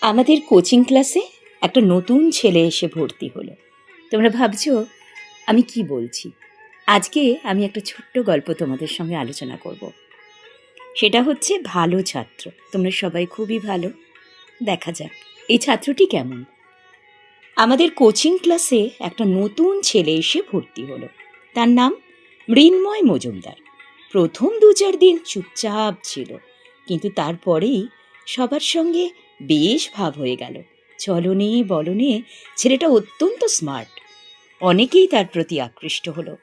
আমাদের কোচিং ক্লাসে একটা নতুন ছেলে এসে ভর্তি হলো। তোমরা ভাবছ, আমি কি বলছি? আজকে আমি একটা ছোট্ট গল্প তোমাদের সঙ্গে আলোচনা করব। সেটা হচ্ছে ভালো ছাত্র। তোমরা সবাই খুবই ভালো। দেখা যাক, এই ছাত্রটি কেমন? আমাদের কোচিং ক্লাসে একটা নতুন ছেলে এসে ভর্তি হলো। তার নাম মৃন্ময় মজুমদার। প্রথম দু চার দিন চুপচাপ ছিল, কিন্তু তারপরেই সবার সঙ্গে বেশ ভাব হয়ে গেল। চলনে বলনে ছেলেটা অত্যন্ত স্মার্ট। অনেকেই তার প্রতি আকৃষ্ট হলো।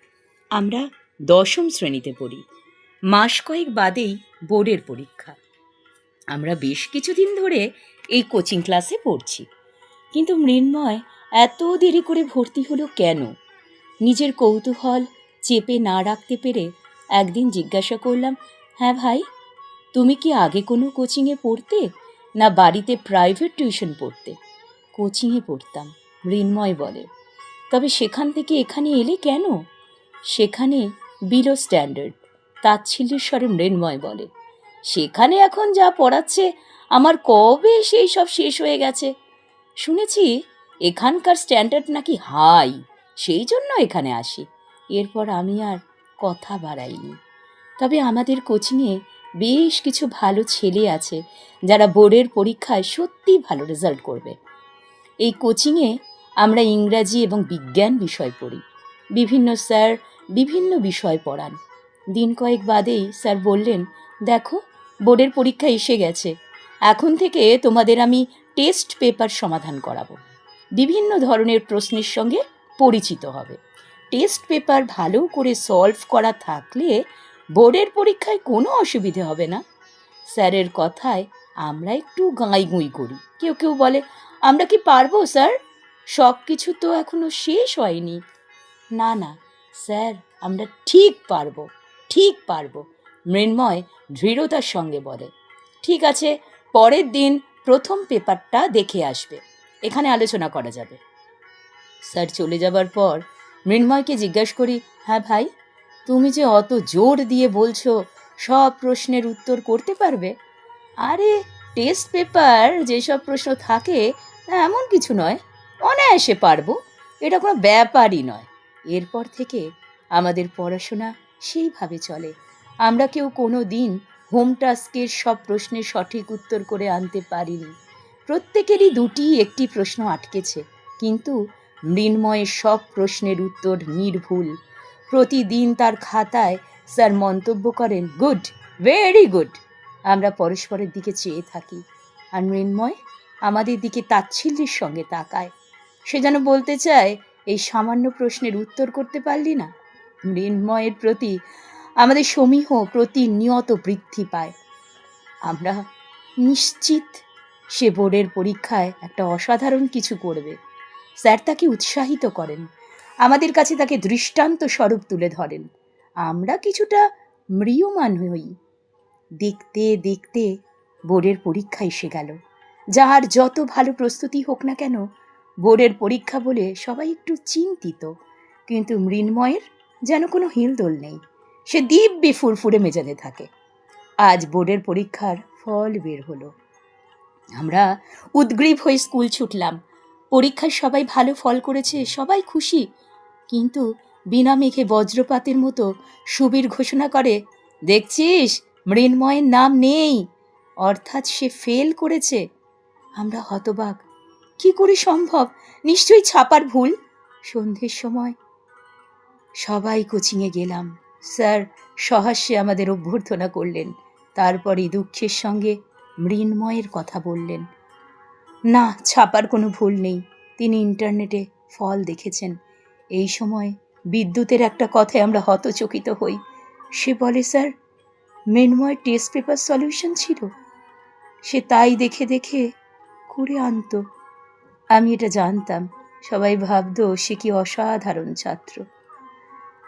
আমরা দশম শ্রেণীতে পড়ি। মাস কয়েক বাদেই বোর্ডের পরীক্ষা। আমরা বেশ কিছুদিন ধরে এই কোচিং ক্লাসে পড়ছি। কিন্তু মৃন্ময় এত দেরি করে ভর্তি হলো কেন? নিজের কৌতূহল চেপে না রাখতে পেরে একদিন জিজ্ঞাসা করলাম হ্যাঁ ভাই, তুমি কি আগে কোনো কোচিংয়ে পড়তে না বাড়িতে প্রাইভেট টিউশন পড়তে? কোচিংয়ে পড়তাম মৃন্ময় বলে। তবে সেখান থেকে এখানে এলে কেন? সেখানে বিলো স্ট্যান্ডার্ড তাচ্ছিল্যের স্বরে মৃন্ময় বলে। সেখানে এখন যা পড়াচ্ছে, আমার কবে সেই সব শেষ হয়ে গেছে? শুনেছি, এখানকার স্ট্যান্ডার্ড নাকি হাই সেই জন্য এখানে আসি। এরপর আমি আর কথা বাড়াইনি। তবে আমাদের কোচিংয়ে বেশ কিছু ভালো ছেলে আছে, যারা বোর্ডের পরীক্ষায় সত্যি ভালো রেজাল্ট করবে। এই কোচিংয়ে আমরা ইংরাজি এবং বিজ্ঞান বিষয় পড়ি। বিভিন্ন স্যার বিভিন্ন বিষয় পড়ান। দিন কয়েক বাদেই স্যার বললেন, দেখো, বোর্ডের পরীক্ষা এসে গেছে। এখন থেকে তোমাদের আমি টেস্ট পেপার সমাধান করাবো। বিভিন্ন ধরনের প্রশ্নের সঙ্গে পরিচিত হবে। টেস্ট পেপার ভালো করে সলভ করা থাকলে বোর্ডের পরীক্ষায় কোনো অসুবিধে হবে না। স্যারের কথায় আমরা একটু গাঁইগুঁই করি। কেউ কেউ বলে, আমরা কি পারব, স্যার? সব কিছু তো এখনও শেষ হয়নি। না না, স্যার, আমরা ঠিক পারব ঠিক পারব, মৃন্ময় দৃঢ়তার সঙ্গে বলে। ঠিক আছে, পরের দিন প্রথম পেপারটা দেখে আসবে। এখানে আলোচনা করা যাবে। স্যার চলে যাবার পর মৃন্ময়কে জিজ্ঞাসা করি হ্যাঁ ভাই, তুমি যে অত জোর দিয়ে বলছো, সব প্রশ্নের উত্তর করতে পারবে? আরে টেস্ট পেপার যেসব প্রশ্ন থাকে, তা এমন কিছু নয়, অনায়াসে পারব, এটা কোনো ব্যাপারই নয়। এরপর থেকে আমাদের পড়াশোনা সেইভাবে চলে। আমরা কেউ কোনো দিন হোম টাস্কের সব প্রশ্নের সঠিক উত্তর করে আনতে পারিনি। প্রত্যেকেরই দুটি একটি প্রশ্ন আটকেছে, কিন্তু মৃন্ময়ের সব প্রশ্নের উত্তর নির্ভুল। প্রতিদিন তার খাতায় স্যার মন্তব্য করেন, গুড, ভেরি গুড। আমরা পরস্পরের দিকে চেয়ে থাকি। আর মৃন্ময় আমাদের দিকে তাচ্ছিল্যের সঙ্গে তাকায়। সে যেন বলতে চায়, এই সামান্য প্রশ্নের উত্তর করতে পারলি না? মৃন্ময়ের প্রতি আমাদের সমীহ প্রতিনিয়ত বৃদ্ধি পায়। আমরা নিশ্চিত সে বোর্ডের পরীক্ষায় একটা অসাধারণ কিছু করবে। স্যার তাকে উৎসাহিত করেন। আমাদের কাছে তাকে দৃষ্টান্ত স্বরূপ তুলে ধরেন। আমরা কিছুটা ম্রিয়মান হই। দেখতে দেখতে বোর্ডের পরীক্ষা এসে গেল। যাহার যত ভালো প্রস্তুতি হোক না কেন, বোর্ডের পরীক্ষা বলে সবাই একটু চিন্তিত। কিন্তু মৃন্ময়ের যেন কোনো হিলদোল নেই। সে দিব্যি ফুরফুরে মেজাজে থাকে। আজ বোর্ডের পরীক্ষার ফল বের হলো। আমরা উদ্গ্রীব হয়ে স্কুল ছুটলাম। পরীক্ষায় সবাই ভালো ফল করেছে, সবাই খুশি। কিন্তু বিনা মেঘে বজ্রপাতের মতো সুবীর ঘোষণা করে, দেখছিস, মৃন্ময়ের নাম নেই। অর্থাৎ সে ফেল করেছে। আমরা হতবাক। কি করে সম্ভব? নিশ্চয়ই ছাপার ভুল? সন্ধ্যের সময় সবাই কোচিংয়ে গেলাম। স্যার সহাস্যে আমাদের অভ্যর্থনা করলেন। তারপরে দুঃখের সঙ্গে মৃন্ময়ের কথা বললেন। না, ছাপার কোনো ভুল নেই। তিনি ইন্টারনেটে ফল দেখেছেন। এই সময় বিদ্যুতের একটা কথায় আমরা হতচকিত হই। সে বলে, স্যার মেনময় টেস্ট পেপার সলিউশন ছিল। সে তাই দেখে দেখে করে আনতো। আমি এটা জানতাম। সবাই ভাবতো সে কি অসাধারণ ছাত্র।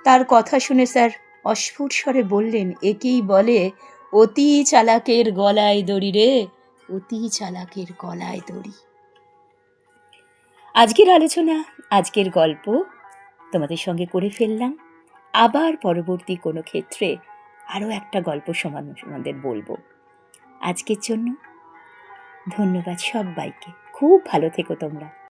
তার কথা শুনে স্যার অস্ফুট স্বরে বললেন, একেই বলে, অতি চালাকের গলায় দড়ি রে অতি চালাকের গলায় দড়ি। আজকের আলোচনা, আজকের গল্প তোমাদের সঙ্গে করে ফেললাম। আবার পরবর্তী কোনো ক্ষেত্রে আরও একটা গল্প সমান তোমাদের বলব। আজকের জন্য ধন্যবাদ সবাইকে। খুব ভালো থেকো তোমরা।